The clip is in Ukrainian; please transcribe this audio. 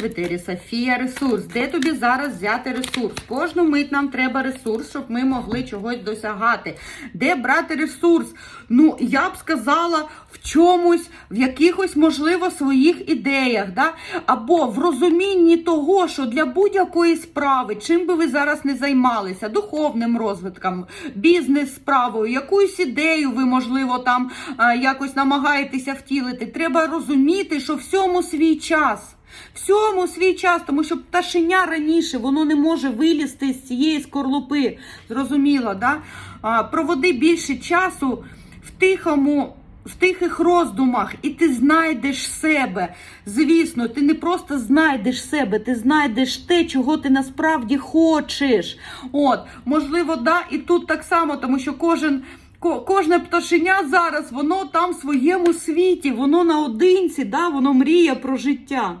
в Софія ресурс. Де тобі зараз взяти ресурс? Кожну мить нам треба ресурс, щоб ми могли чогось досягати. Де брати ресурс? Ну, я б сказала, в чомусь, в якихось, можливо, своїх ідеях, да? або в розумінні того, що для будь-якої справи, чим би ви зараз не займалися, духовним розвитком, бізнес-справою, якусь ідею ви, можливо, там якось намагаєтеся втілити, треба розуміти, що всьому свій час. Всьому свій час, тому що пташеня раніше воно не може вилізти з цієї скорлупи. Зрозуміло, да? А, проводи більше часу в тихому. В тихих роздумах, і ти знайдеш себе. Звісно, ти не просто знайдеш себе, ти знайдеш те, чого ти насправді хочеш. От, можливо, да, і тут так само, тому що кожен. Кожне пташеня зараз, воно там в своєму світі, воно наодинці, да, воно мріє про життя.